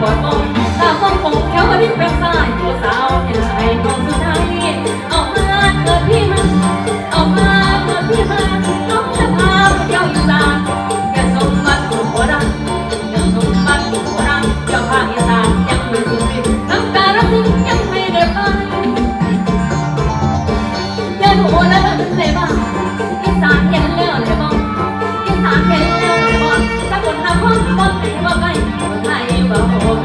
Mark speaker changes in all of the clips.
Speaker 1: ปวดมองตาฟ้องคงแถวที่เป็นสายตัวสาวเห็นไอ้นองสุดท้ายเอามาเกิดพี่มาเอามาเกิดพี่มาต้องจะพาไปเที่ยวอีสานแกสมบัติของโบราณแกสมบัติของโบราณเที่ยวภาอีสานยังไม่รู้สิน้ำตาเราที่ยังไม่ได้ไปย่าหัวแล้วก็ถึงเลยบ้างอีสานยัง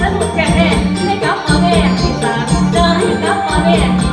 Speaker 1: สนุกแก่แน่ให้กลับมาแม่ที่สามเจะให้กลับมาแม่